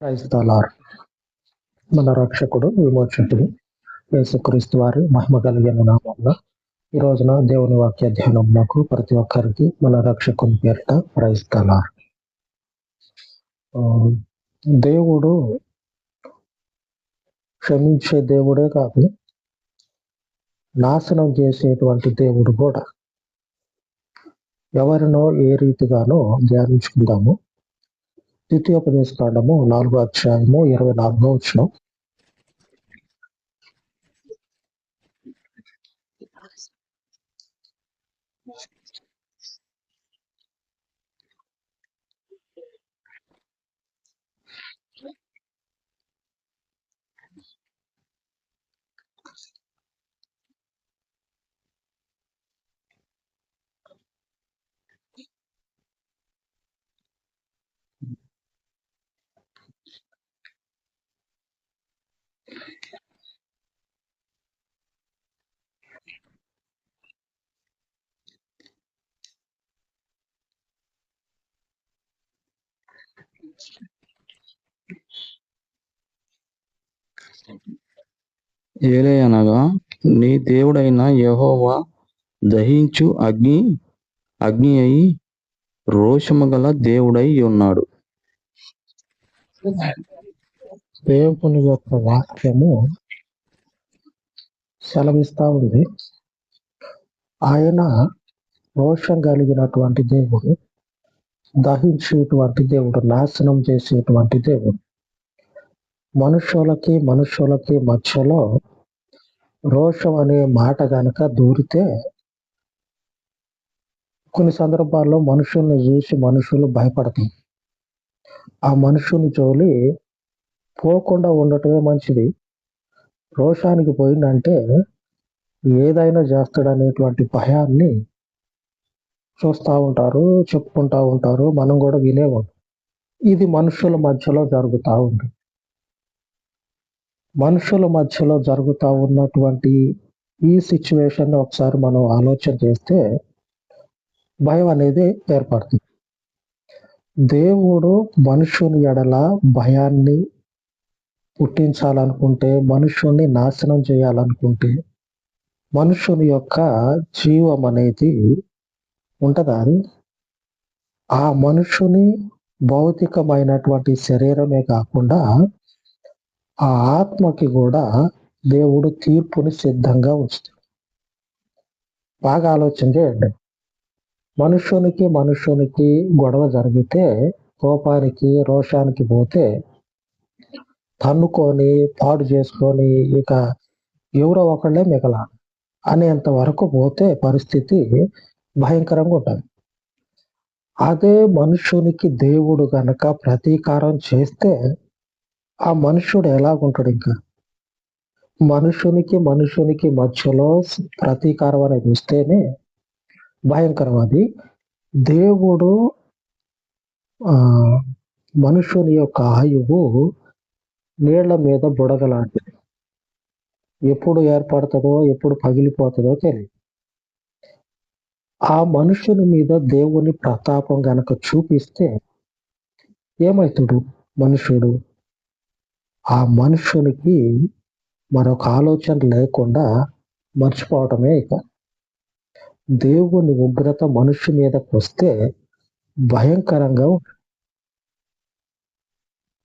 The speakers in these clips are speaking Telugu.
క్రైస్తలార్. మన రక్షకుడు విమోచకుడు యేసుక్రీస్తు వారి మహిమ కలిగిన నామంలో ఈ రోజున దేవుని వాక్య ధ్యానం నాకు ప్రతి ఒక్కరికి మన రక్షకుని పేరిట క్రైస్తలార్ దేవుడు క్షమించే దేవుడే కాదు నాశనం చేసేటువంటి దేవుడు కూడా. ఎవరినో ఏ రీతిగానో ధ్యానించుకుందాము. ద్వితీయోపదేశ కాండము నాలుగో అధ్యాయము ఇరవై నాలుగో వచ్చిన ఏలయనగా నీ దేవుడైన యహోవా దహించు అగ్ని అగ్ని అయి రోషము గల దేవుడై ఉన్నాడు. దేవుని యొక్క వాక్యము సెలవిస్తా ఉంది. ఆయన రోషం కలిగినటువంటి దేవుడు దహించేటువంటి దేవుడు నాశనం చేసేటువంటి దేవుడు. మనుషులకి మనుషులకి మధ్యలో రోషం అనే మాట గనక దూరితే కొన్ని సందర్భాల్లో మనుషుల్ని చూసి మనుషులు భయపడతాయి ఆ మనుషుని జోలి పోకుండా ఉండటమే మంచిది. రోషానికి పోయిందంటే ఏదైనా చేస్తాడనేటువంటి భయాన్ని చూస్తూ ఉంటారు చెప్పుకుంటా ఉంటారు మనం కూడా వినేవాడు ఇది మనుషుల మధ్యలో జరుగుతూ ఉంది. మనుషుల మధ్యలో జరుగుతూ ఉన్నటువంటి ఈ సిచ్యువేషన్ ఒకసారి మనం ఆలోచన చేస్తే భయం అనేది ఏర్పడుతుంది. దేవుడు మనుషుని ఎడల భయాన్ని పుట్టించాలనుకుంటే మనుషుని నాశనం చేయాలనుకుంటే మనుషుని యొక్క జీవం అనేది ఉంటుందా అని ఆ మనుషుని భౌతికమైనటువంటి శరీరమే కాకుండా ఆ ఆత్మకి కూడా దేవుడు తీర్పుని సిద్ధంగా ఉంచుతాడు. బాగా ఆలోచన చేయండి. మనుషునికి మనుషునికి గొడవ జరిగితే కోపానికి రోషానికి పోతే తన్నుకొని పాడు చేసుకొని ఇక ఎవరో ఒకళ్ళే మిగల అనేంత వరకు పోతే పరిస్థితి భయంకరంగా ఉంటుంది. అదే మనుషునికి దేవుడు గనక ప్రతీకారం చేస్తే ఆ మనుషుడు ఎలాగుంటాడు ఇంకా? మనుషునికి మనుషునికి మధ్యలో ప్రతీకారం అనేది వస్తేనే భయంకరం. అది దేవుడు మనుషుని యొక్క ఆయువు నీళ్ళ మీద బుడగలాంటిది. ఎప్పుడు ఏర్పడుతుందో ఎప్పుడు పగిలిపోతుందో తెలియదు ఆ మనుషుని మీద దేవుని ప్రతాపం గనక చూపిస్తే ఏమవుతాడు మనుషుడు ఆ మనుషునికి మరొక ఆలోచన లేకుండా మర్చిపోవటమే ఇక. దేవుని ఉగ్రత మనుషు మీదకు వస్తే భయంకరంగా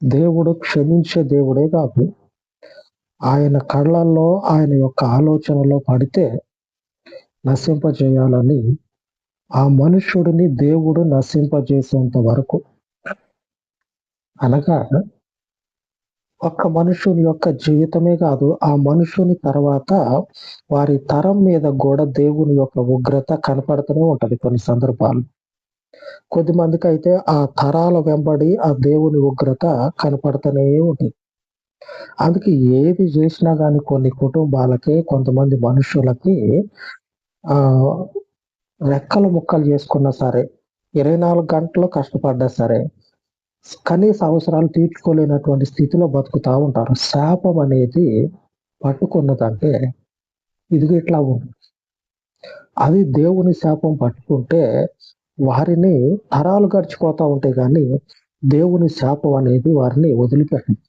దేవుడు క్షమించే దేవుడే కాదు. ఆయన కళ్ళల్లో ఆయన యొక్క ఆలోచనలో పడితే నశింపజేయాలని ఆ మనుష్యుడిని దేవుడు నశింపజేసేంత వరకు అనగా ఒక్క మనుషుని యొక్క జీవితమే కాదు ఆ మనుషుని తర్వాత వారి తరం మీద కూడా దేవుని యొక్క ఉగ్రత కనపడుతూనే ఉంటుంది కొన్ని సందర్భాలు కొద్ది మందికి అయితే ఆ తరాల వెంబడి ఆ దేవుని ఉగ్రత కనపడుతూనే ఉంటుంది అందుకే ఏది చేసినా కానీ కొన్ని కుటుంబాలకి కొంతమంది మనుషులకి రెక్కలు ముక్కలు చేసుకున్నా సరే ఇరవై నాలుగు గంటలు కష్టపడ్డా సరే కనీస అవసరాలు తీర్చుకోలేనటువంటి స్థితిలో బతుకుతా ఉంటారు. శాపం అనేది పట్టుకున్నదంటే ఇదిగో ఇట్లా అది దేవుని శాపం పట్టుకుంటే వారిని తరాలు గడిచిపోతూ ఉంటాయి కానీ దేవుని శాపం అనేది వారిని వదిలిపెట్టింది.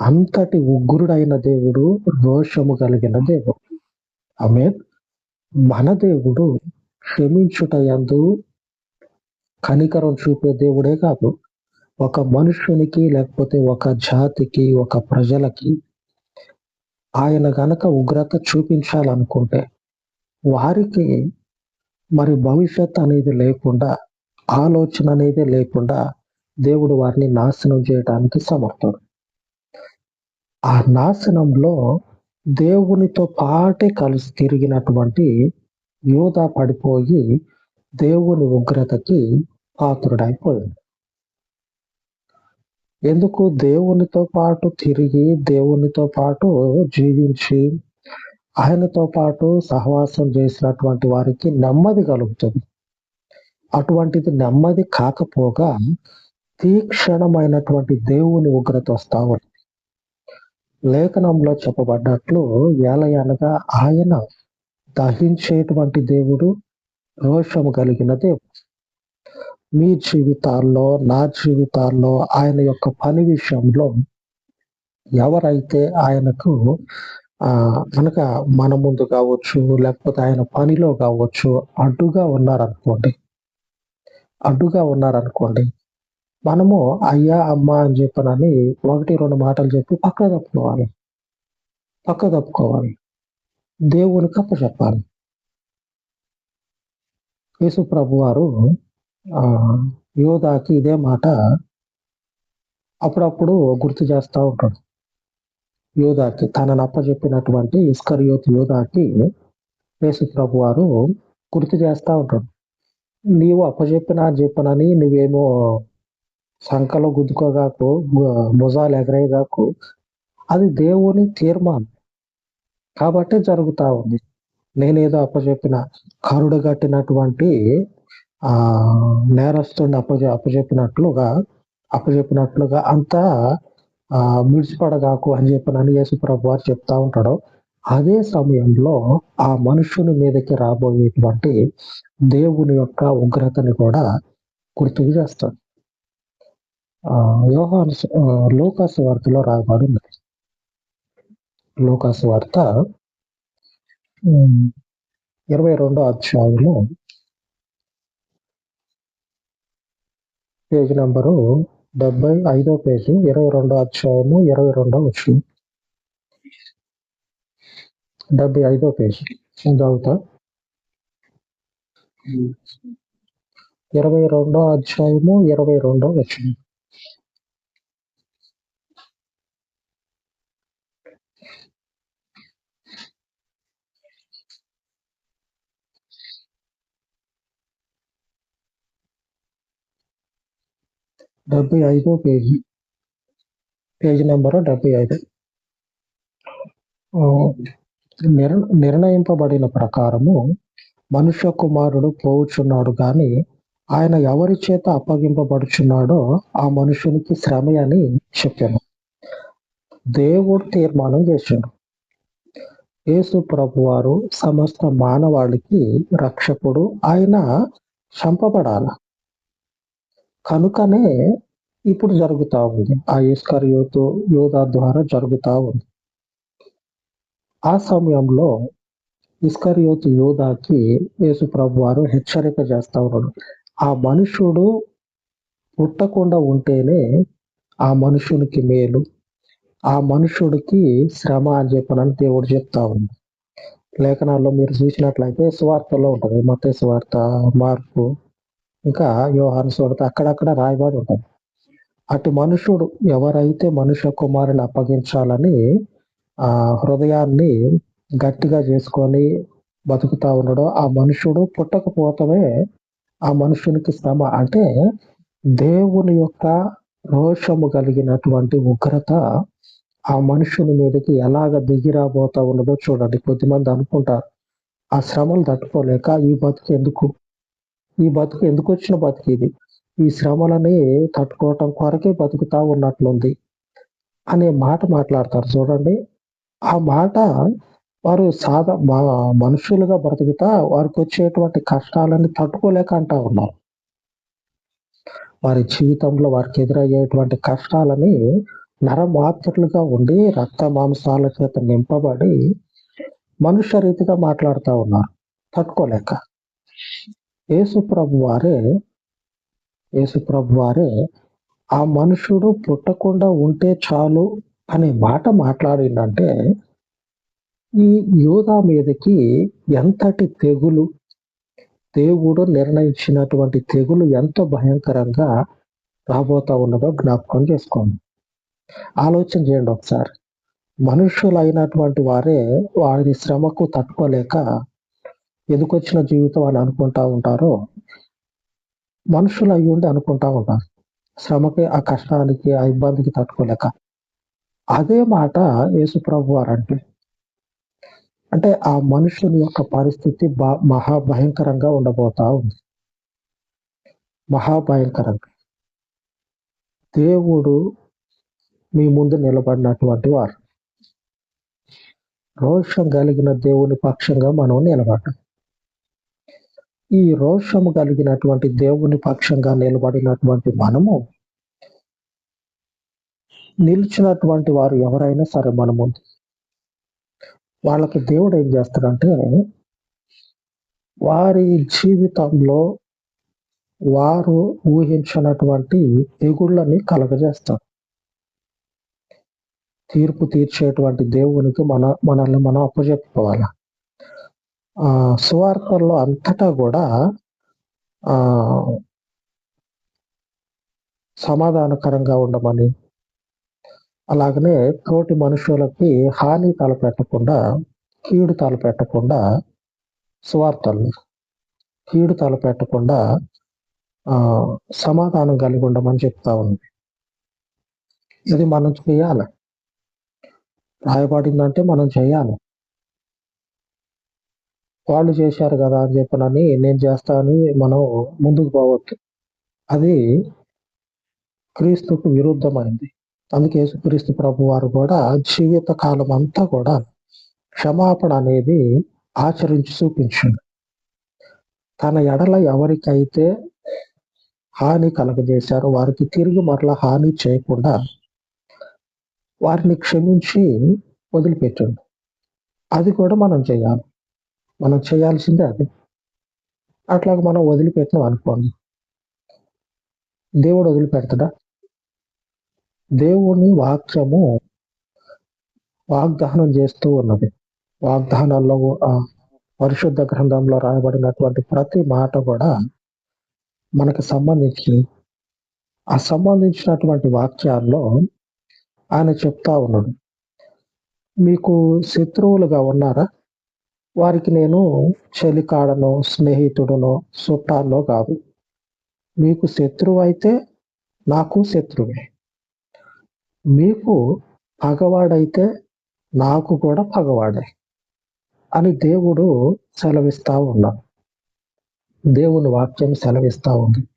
అంతటి ఉగ్రుడైన దేవుడు రోషము కలిగిన దేవుడు. ఆమె మన దేవుడు క్షమించుట ఎందు కనికరం చూపే దేవుడే కాదు. ఒక మనుషునికి లేకపోతే ఒక జాతికి ఒక ప్రజలకి ఆయన గనక ఉగ్రత చూపించాలనుకుంటే వారికి మరి భవిష్యత్ అనేది లేకుండా ఆలోచన అనేది లేకుండా దేవుడు వారిని నాశనం చేయడానికి సమర్థుడు. ఆ నాశనంలో దేవునితో పాటే కలిసి తిరిగినటువంటి యోధ పడిపోయి దేవుని ఉగ్రతకి పాత్రుడైపోయాడు. ఎందుకు? దేవునితో పాటు తిరిగి దేవునితో పాటు జీవించి ఆయనతో పాటు సహవాసం చేసినటువంటి వారికి నెమ్మది కలుగుతుంది. అటువంటిది నెమ్మది కాకపోగా తీక్షణమైనటువంటి దేవుని ఉగ్రత వస్తా ఉంది. లేఖనంలో చెప్పబడ్డట్లు ఏలయనగా ఆయన దహించేటువంటి దేవుడు రోషము కలిగిన దేవుడు. మీ జీవితాల్లో నా జీవితాల్లో ఆయన యొక్క పని విషయంలో ఎవరైతే ఆయనకు ఆ కనుక మన ముందు కావచ్చు లేకపోతే ఆయన పనిలో కావచ్చు అడ్డుగా ఉన్నారనుకోండి అడ్డుగా ఉన్నారనుకోండి మనము అయ్యా అమ్మ అని చెప్పనని ఒకటి రెండు మాటలు చెప్పి పక్క తప్పుకోవాలి. పక్క తప్పుకోవాలి. దేవునికి అప్ప చెప్పాలి. యేసు ప్రభు వారు ఆ యోధాకి ఇదే మాట అప్పుడప్పుడు గుర్తు చేస్తూ ఉంటాడు. యోధాకి తనను అప్పచెప్పినటువంటి ఇస్కరియోత్ యోధాకి యేసు ప్రభు వారు గుర్తు చేస్తూ ఉంటాడు నీవు అప్పచెప్పినా చెప్పనని నువ్వేమో సంకలో గుద్దుకోగాకు భుజాలు ఎగరేగాకు అది దేవుని తీర్మానం. కాబట్టి జరుగుతా ఉంది. నేనేదో అప్పచెప్పిన కరుడు కట్టినటువంటి ఆ నేరస్తుడిని అప్పచె అప్పచెప్పినట్లుగా అప్పచెప్పినట్లుగా అంతా ఆ మిడిచిపడగాకు అని చెప్పినని యేసు ప్రభు వారు చెప్తా ఉంటాడు. అదే సమయంలో ఆ మనుషుని మీదకి రాబోయేటువంటి దేవుని యొక్క ఉగ్రతని కూడా గుర్తుకు చేస్తాడు. యోహాను లోకాసు వార్తలో రాయబడి ఉన్నది. లోకాసు వార్త ఇరవై రెండో అధ్యాయంలో పేజీ నంబరు డెబ్బై ఐదో పేజీ ఇరవై రెండో అధ్యాయము ఇరవై రెండో వచ్చింది డెబ్బై ఐదో పేజీ. చదువుతా. ఇరవై రెండో అధ్యాయము ఇరవై రెండో వచ్చింది డెబ్బై ఐదో పేజీ. పేజీ నెంబర్ డెబ్బై ఐదు. నిర్ నిర్ణయింపబడిన ప్రకారము మనుష్య కుమారుడు పోవుచున్నాడు గాని ఆయన ఎవరి చేత అప్పగింపబడుచున్నాడో ఆ మనుషునికి శ్రమ అని చెప్పాను. దేవుడు తీర్మానం చేశాడు. యేసు ప్రభు వారు సమస్త మానవాళికి రక్షకుడు ఆయన చంపబడాల. కనుకనే ఇప్పుడు జరుగుతూ ఉంది. ఆ ఇస్కర్ యోతు యోధ ద్వారా జరుగుతూ ఉంది. ఆ సమయంలో ఇస్కరియోతు యోధాకి యేసు ప్రభు వారు హెచ్చరిక చేస్తూ ఉన్నాడు ఆ మనుషుడు పుట్టకుండా ఉంటేనే ఆ మనుషునికి మేలు. ఆ మనుషుడికి శ్రమ అని చెప్పనని దేవుడు చెప్తా ఉంది. లేఖనాల్లో మీరు చూసినట్లయితే స్వార్థలో ఉంటుంది. మత స్వార్థ మార్పు ఇంకా వ్యవహారం సువార్త అక్కడక్కడ రాయబడి ఉంటుంది. అటు మనుషుడు ఎవరైతే మనుష్య కుమారుని అప్పగించాలని ఆ హృదయాన్ని గట్టిగా చేసుకొని బతుకుతా ఉన్నాడో ఆ మనుషుడు పుట్టకపోతమే ఆ మనుషునికి శ్రమ. అంటే దేవుని యొక్క రోషము కలిగినటువంటి ఉగ్రత ఆ మనుషుని మీదకి ఎలాగ దిగిరాబోతా ఉన్నదో చూడండి. కొద్దిమంది అనుకుంటారు. ఆ శ్రమలు తట్టుకోలేక ఈ బతుకు ఎందుకు ఈ బతుకు ఎందుకు వచ్చిన బతుకు ఇది? ఈ శ్రమలని తట్టుకోవటం కొరకే బతుకుతా ఉన్నట్లుంది అనే మాట మాట్లాడతారు చూడండి. ఆ మాట వారు సాధ మా మనుషులుగా బ్రతుకుతా వారికి వచ్చేటువంటి కష్టాలని తట్టుకోలేక అంటా ఉన్నారు. వారి జీవితంలో వారికి ఎదురయ్యేటువంటి కష్టాలని నరమాత్రులుగా ఉండి రక్త మాంసాల చేత నింపబడి మనుష్య రీతిగా మాట్లాడుతూ ఉన్నారు. తట్టుకోలేక. యేసుప్రభు వారే యేసుప్రభు వారే ఆ మనుషుడు పుట్టకుండా ఉంటే చాలు అనే మాట మాట్లాడిందంటే ఈ యోధా మీదకి ఎంతటి తెగులు దేవుడు నిర్ణయించినటువంటి తెగులు ఎంత భయంకరంగా రాబోతా ఉన్నదో జ్ఞాపకం చేసుకోండి. ఆలోచన చేయండి ఒకసారి. మనుషులు అయినటువంటి వారే వారి శ్రమకు తట్టుకోలేక ఎదుకొచ్చిన జీవితం అని అనుకుంటా ఉంటారో మనుషులు అయి ఉండి అనుకుంటా ఉంటారు. శ్రమకి ఆ కష్టానికి ఆ ఇబ్బందికి తట్టుకోలేక. అదే మాట యేసుప్రభు వారు అంటే. అంటే ఆ మనుషుని యొక్క పరిస్థితి బా- మహాభయంకరంగా ఉండబోతా ఉంది. మహాభయంకరంగా. దేవుడు మీ ముందు నిలబడినటువంటి వారు. రోషం కలిగిన దేవుని పక్షంగా మనం నిలబడ్డాం. ఈ రోషము కలిగినటువంటి దేవుని పక్షంగా నిలబడినటువంటి మనము నిలిచినటువంటి వారు ఎవరైనా సరే మన ముందు వాళ్ళకి దేవుడు ఏం చేస్తాడంటే వారి జీవితంలో వారు ఊహించినటువంటి తెగుళ్ళని కలగజేస్తారు. తీర్పు తీర్చేటువంటి దేవునికి మన మనల్ని మనం అప్పచెప్పుకోవాలి? సువార్తల్లో అంతటా కూడా సమాధానకరంగా ఉండమని అలాగనే తోటి మనుషులకి హాని తలపెట్టకుండా కీడు తలపెట్టకుండా సువార్తలు కీడు తలపెట్టకుండా సమాధానం కలిగి ఉండమని చెప్తా ఉంది. ఇది మనం చేయాలి. రాయబడిందంటే మనం చేయాలి. వాళ్ళు చేశారు కదా అని చెప్పనని నేను చేస్తానని మనం ముందుకు పోవద్దు. అది క్రీస్తుకు విరుద్ధమైంది. అందుకే యేసుక్రీస్తు ప్రభు వారు కూడా జీవిత కాలం అంతా కూడా క్షమాపణ అనేది ఆచరించి చూపించింది తన ఎడల ఎవరికైతే హాని కలగజేశారో వారికి తిరిగి మరలా హాని చేయకుండా వారిని క్షమించి వదిలిపెట్టండి. అది కూడా మనం చేయాలి. మనం చేయాల్సిందే అది. అట్లాగ మనం వదిలిపెట్టినాం అనుకోండి. దేవుడు వదిలిపెడతాడా? దేవుని వాక్యము వాగ్దానం చేస్తూ ఉన్నది. వాగ్దానాల్లో ఆ పరిశుద్ధ గ్రంథంలో రాయబడినటువంటి ప్రతి మాట కూడా మనకు సంబంధించి ఆ సంబంధించినటువంటి వాక్యాల్లో ఆయన చెప్తా ఉన్నాడు. మీకు శత్రువులుగా ఉన్నారా? వారికి నేను చెలికాడనో స్నేహితుడనో చుట్టాల్లో కాదు. మీకు శత్రువు అయితే నాకు శత్రువే. మీకు పగవాడైతే నాకు కూడా పగవాడే అని దేవుడు సెలవిస్తా ఉన్నాడు. దేవుని వాక్యం సెలవిస్తా ఉంది.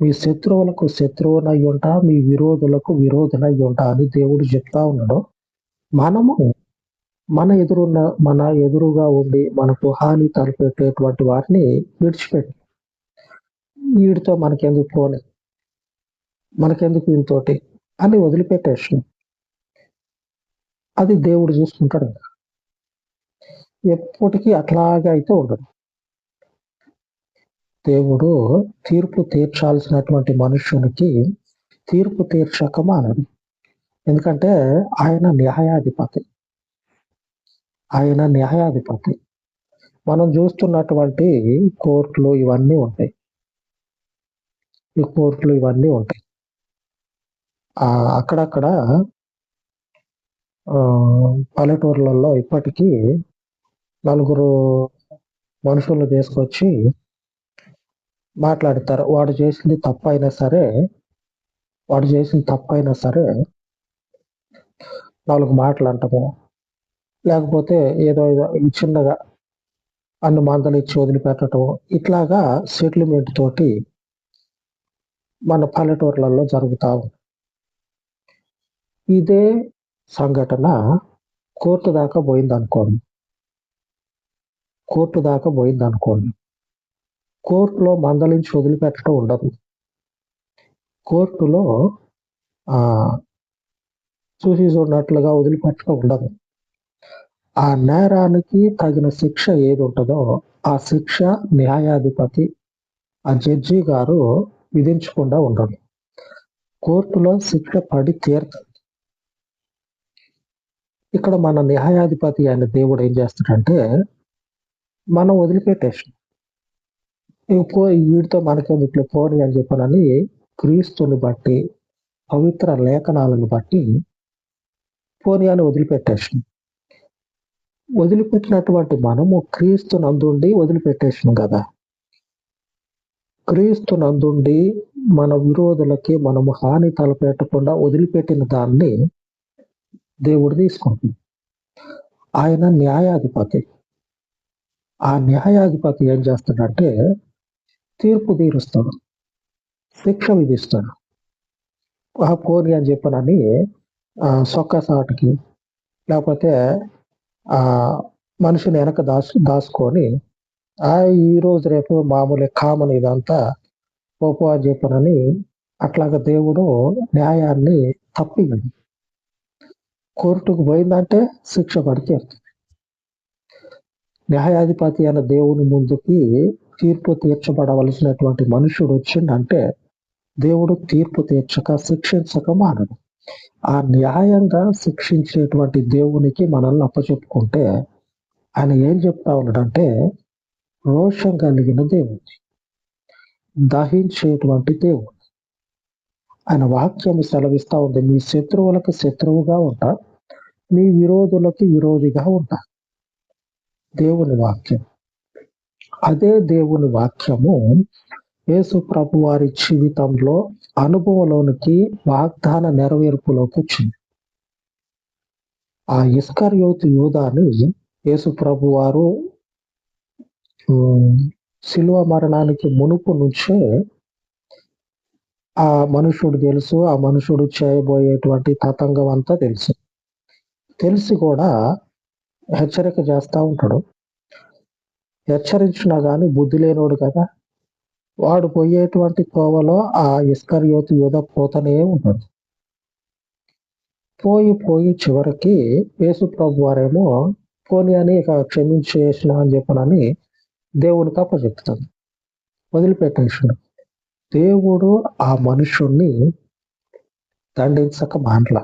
మీ శత్రువులకు శత్రువునై ఉంటా మీ విరోధులకు విరోధునై ఉంటా అని దేవుడు చెప్తా ఉన్నాడు. మనము మన ఎదురున్న మన ఎదురుగా ఉండి మనకు హాని తలపెట్టేటువంటి వారిని విడిచిపెట్టి. వీడితో మనకెందుకు పోని? మనకెందుకు వీనితోటి అని వదిలిపెట్టేసి. అది దేవుడు చూసుకుంటాడు. ఎప్పటికీ అట్లాగే అయితే ఉండదు. దేవుడు తీర్పు తీర్చాల్సినటువంటి మనుషునికి తీర్పు తీర్చక మానడు. ఎందుకంటే ఆయన న్యాయాధిపతి. ఆయన న్యాయాధిపతి. మనం చూస్తున్నటువంటి కోర్టులు ఇవన్నీ ఉంటాయి. ఈ కోర్టులు ఇవన్నీ ఉంటాయి. అక్కడక్కడ పల్లెటూర్లలో ఇప్పటికీ నలుగురు మనుషులను తీసుకొచ్చి మాట్లాడతారు. వాడు చేసింది తప్పైనా అయినా సరే వాడు చేసిన తప్పైనా అయినా సరే నాలుగు మాటలు అంటాము. లేకపోతే ఏదో ఏదో చిన్నగా అన్ని మందలు ఇచ్చి వదిలిపెట్టడం ఇట్లాగా సెటిల్మెంట్ తోటి మన పల్లెటూర్లలో జరుగుతా ఉంది. ఇదే సంఘటన కోర్టు దాకా పోయింది అనుకోండి కోర్టు దాకా పోయింది అనుకోండి కోర్టులో మందలించి వదిలిపెట్టడం ఉండదు. కోర్టులో చూసి చూడనట్లుగా వదిలిపెట్టడం ఉండదు. ఆ నేరానికి తగిన శిక్ష ఏది ఉంటుందో ఆ శిక్ష న్యాయాధిపతి ఆ జడ్జి గారు విధించకుండా ఉండదు కోర్టులో శిక్ష పడి తీరుతుంది ఇక్కడ మన న్యాయాధిపతి అయిన దేవుడు ఏం చేస్తాడంటే మనం వదిలిపెట్టేసాం. ఇంకో వీడితో మనకేం ఇట్లా పోని అని చెప్పనని క్రీస్తుని బట్టి పవిత్ర లేఖనాలను బట్టి పోని అని వదిలిపెట్టేసి. వదిలిపెట్టినటువంటి మనము క్రీస్తు నందుండి వదిలిపెట్టేసినాం కదా. క్రీస్తు నందుండి మన విరోధులకి మనము హాని తలపెట్టకుండా వదిలిపెట్టిన దాన్ని దేవుడు తీసుకుంటుంది ఆయన న్యాయాధిపతి. ఆ న్యాయాధిపతి ఏం చేస్తాడంటే తీర్పు తీరుస్తాడు. శిక్ష విధిస్తాడు. ఆ కోరి అని చెప్పనని సొక్కసాటికి లేకపోతే ఆ మనిషిని వెనక దాసు దాచుకొని ఆ ఈ రోజు రేపు మామూలు కామన్ ఇదంతా పోపు అని చెప్పనని అట్లాగా దేవుడు న్యాయాన్ని తప్పింది కోర్టుకు పోయిందంటే శిక్ష పడితే న్యాయాధిపతి అయిన దేవుని ముందుకి తీర్పు తీర్చబడవలసినటువంటి మనుషుడు వచ్చిండంటే దేవుడు తీర్పు తీర్చక శిక్షించక మానడు. ఆ న్యాయంగా శిక్షించేటువంటి దేవునికి మనల్ని అప్పచెప్పుకుంటే ఆయన ఏం చెప్తా ఉన్నాడంటే రోషం కలిగిన దేవుడు దహించేటువంటి దేవుడు ఆయన వాక్యం సెలవిస్తా ఉంది మీ శత్రువులకు శత్రువుగా ఉంటా మీ విరోధులకి విరోధిగా ఉంటా. దేవుని వాక్యం. అదే దేవుని వాక్యము యేసు ప్రభు వారి జీవితంలో అనుభవంలోనికి వాగ్దాన నెరవేర్పులోకి వచ్చింది. ఆ ఇస్కర్ ఇస్కర్యోతు యూదాని యేసు ప్రభు వారు శిలువ మరణానికి మునుపు నుంచే ఆ మనుషుడు తెలుసు ఆ మనుషుడు చేయబోయేటువంటి తతంగం అంతా తెలుసు. తెలిసి కూడా హెచ్చరిక చేస్తా ఉంటాడు. హెచ్చరించినా కానీ బుద్ధి లేనోడు కదా. వాడు పోయేటువంటి కోవలో ఆ ఇస్కర్యోతు యోధ పోతనే ఉంటాడు పోయి పోయి చివరికి యేసు ప్రభు వారేమో పోనీ అని ఇక క్షమించేసిన అని చెప్పనని తప్ప అప్పచెప్తాడు. వదిలిపెట్టేసాడు దేవుడు ఆ మనుషుణ్ణి దండించక మాండ్ల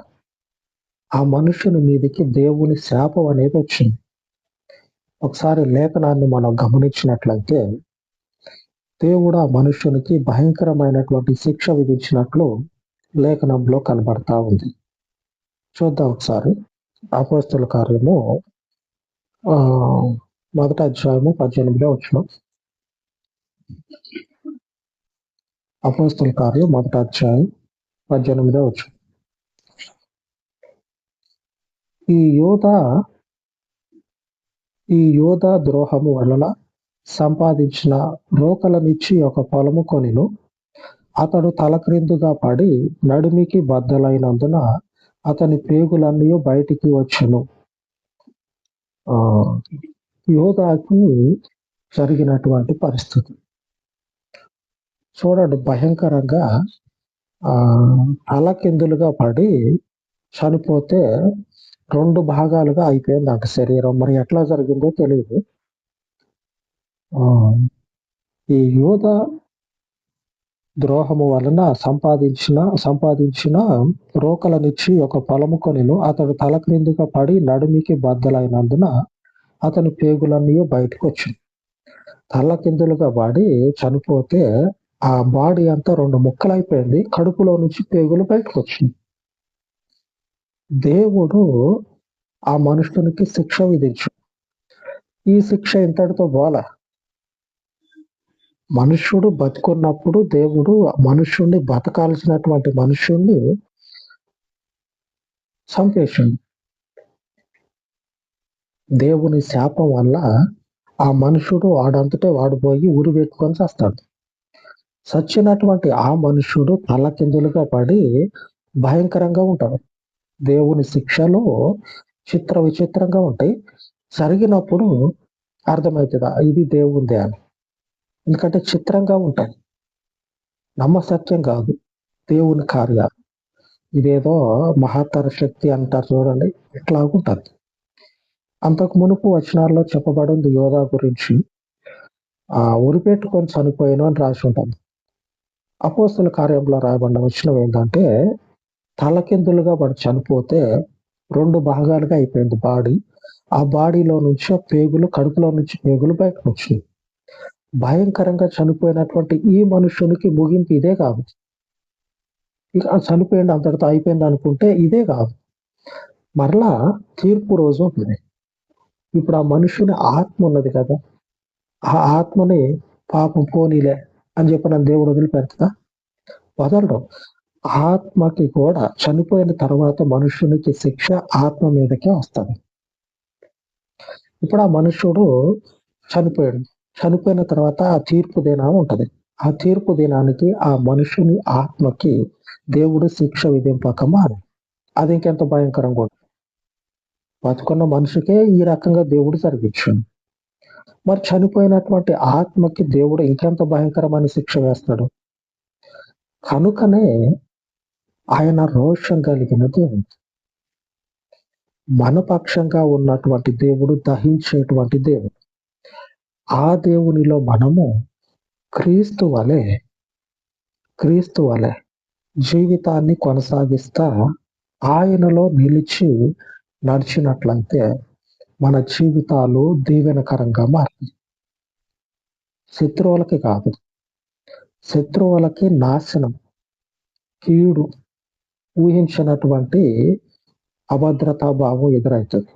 ఆ మనుషుని మీదకి దేవుని శాపం అనేది వచ్చింది. ఒకసారి లేఖనాన్ని మనం గమనించినట్లయితే దేవుడు ఆ మనుషునికి భయంకరమైనటువంటి శిక్ష విధించినట్లు లేఖనంలో కనబడతా ఉంది. చూద్దాం ఒకసారి. అపోస్తుల కార్యము ఆ మొదటి అధ్యాయము పద్దెనిమిదిలో వచ్చిన అపోస్తుల కార్యం మొదటి అధ్యాయం పద్దెనిమిదో వచ్చు ఈ యోధ ఈ యోధ ద్రోహము వలన సంపాదించిన రోకలనిచ్చి ఒక పొలము కొనిను. అతడు తలక్రిందుగా పడి నడుమికి బద్దలైనందున అతని పేగులన్నీ బయటికి వచ్చును. ఆ జరిగినటువంటి పరిస్థితి. చూడండి భయంకరంగా ఆ తలకిందులుగా పడి చనిపోతే రెండు భాగాలుగా అయిపోయింది అంట శరీరం. మరి ఎట్లా జరిగిందో తెలియదు ఈ యోధ ద్రోహము వలన సంపాదించిన సంపాదించిన రోకలనిచ్చి ఒక పొలముకొనిను అతడు తల క్రిందుగా పడి నడుమికి బద్దలైనందున అతని పేగులన్నీ బయటకు వచ్చింది తల కిందులుగా పడి చనిపోతే ఆ బాడీ అంతా రెండు ముక్కలైపోయింది. కడుపులో నుంచి పేగులు బయటకు వచ్చింది దేవుడు ఆ మనుషునికి శిక్ష విధించు. ఈ శిక్ష ఇంతటితో పోలే మనుష్యుడు బతుకున్నప్పుడు దేవుడు మనుష్యుణ్ణి బతకాల్సినటువంటి మనుష్యుణ్ణి చంపేసిండు. దేవుని శాపం వల్ల ఆ మనుషుడు వాడంతటే వాడు పోయి ఊరు పెట్టుకొని చేస్తాడు. చచ్చినటువంటి ఆ మనుషుడు తల కిందులుగా పడి భయంకరంగా ఉంటాడు. దేవుని శిక్షలు చిత్ర విచిత్రంగా ఉంటాయి. జరిగినప్పుడు అర్థమవుతుందా? ఇది దేవుందే అని ఎందుకంటే చిత్రంగా ఉంటాయి. నమ్మసత్యం కాదు. దేవుని కార్యాలు. ఇదేదో మహాతర శక్తి అంటారు చూడండి. ఇట్లాగుంటది అంతకు మునుపు వచనాల్లో చెప్పబడింది యోధా గురించి. ఆ ఉరిపెట్టుకొని చనిపోయాను అని రాసి ఉంటుంది. అపోస్తుల కార్యంలో రాయబడిన వచనం ఏంటంటే తలకిందులుగా వాడు చనిపోతే రెండు భాగాలుగా అయిపోయింది బాడీ. ఆ బాడీలో నుంచి పేగులు కడుపులో నుంచి పేగులు బయటకు వచ్చినాయి. భయంకరంగా చనిపోయినటువంటి ఈ మనుషునికి ముగింపు ఇదే కాదు. ఇక చనిపోయింది అంతటితో అయిపోయింది అనుకుంటే ఇదే కాదు. మరలా తీర్పు రోజు ఉంటుంది ఇప్పుడు ఆ మనుషుని ఆత్మ ఉన్నది కదా. ఆ ఆత్మని పాపం పోనీలే అని చెప్పి నన్ను దేవుడు వదిలిపెడతా వదలడం. ఆత్మకి కూడా చనిపోయిన తర్వాత మనుషునికి శిక్ష ఆత్మ మీదకే వస్తుంది. ఇప్పుడు ఆ మనుషుడు చనిపోయాడు. చనిపోయిన తర్వాత ఆ తీర్పు దినం ఉంటుంది. ఆ తీర్పు దినానికి ఆ మనుషుని ఆత్మకి దేవుడు శిక్ష విధింపక మారి అది ఇంకెంత భయంకరంగా ఉంటుంది బతుకున్న మనిషికే ఈ రకంగా దేవుడు జరిగించాడు. మరి చనిపోయినటువంటి ఆత్మకి దేవుడు ఇంకెంత భయంకరమైన శిక్ష వేస్తాడు? కనుకనే ఆయన రోషం కలిగిన దేవుడు. మన పక్షంగా ఉన్నటువంటి దేవుడు దహించేటువంటి దేవుడు. ఆ దేవునిలో మనము క్రీస్తు వలె క్రీస్తు వలె జీవితాన్ని కొనసాగిస్తా ఆయనలో నిలిచి నడిచినట్లయితే మన జీవితాలు దీవెనకరంగా మారుతాయి. శత్రువులకి కాదు శత్రువులకి నాశనం కీడు ఊహించినటువంటి అభద్రతా భావం ఎదురవుతుంది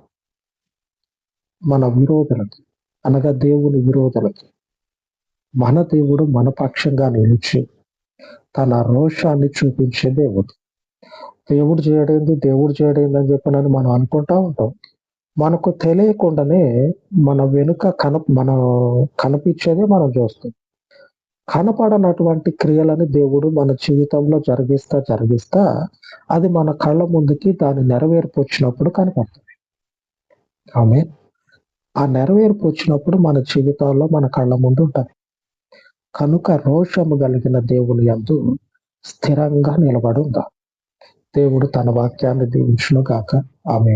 మన విరోధులకి అనగా దేవుని విరోధులకి. మన దేవుడు మన పక్షంగా నిలిచి తన రోషాన్ని చూపించే దేవుడు దేవుడు చేయడేంది దేవుడు చేయడేంది అని చెప్పనని మనం అనుకుంటా ఉంటాం. మనకు తెలియకుండానే మన వెనుక కన మన కనిపించేదే మనం చూస్తాం. కనపడనటువంటి క్రియలని దేవుడు మన జీవితంలో జరిగిస్తా జరిగిస్తా అది మన కళ్ళ ముందుకి దాని నెరవేర్పు వచ్చినప్పుడు కనపడుతుంది ఆమె ఆ నెరవేర్పు వచ్చినప్పుడు మన జీవితాల్లో మన కళ్ళ ముందు ఉంటుంది. కనుక రోషము కలిగిన దేవుని యందు స్థిరంగా నిలబడి ఉందా దేవుడు తన వాక్యాన్ని దీవించును కాక ఆమె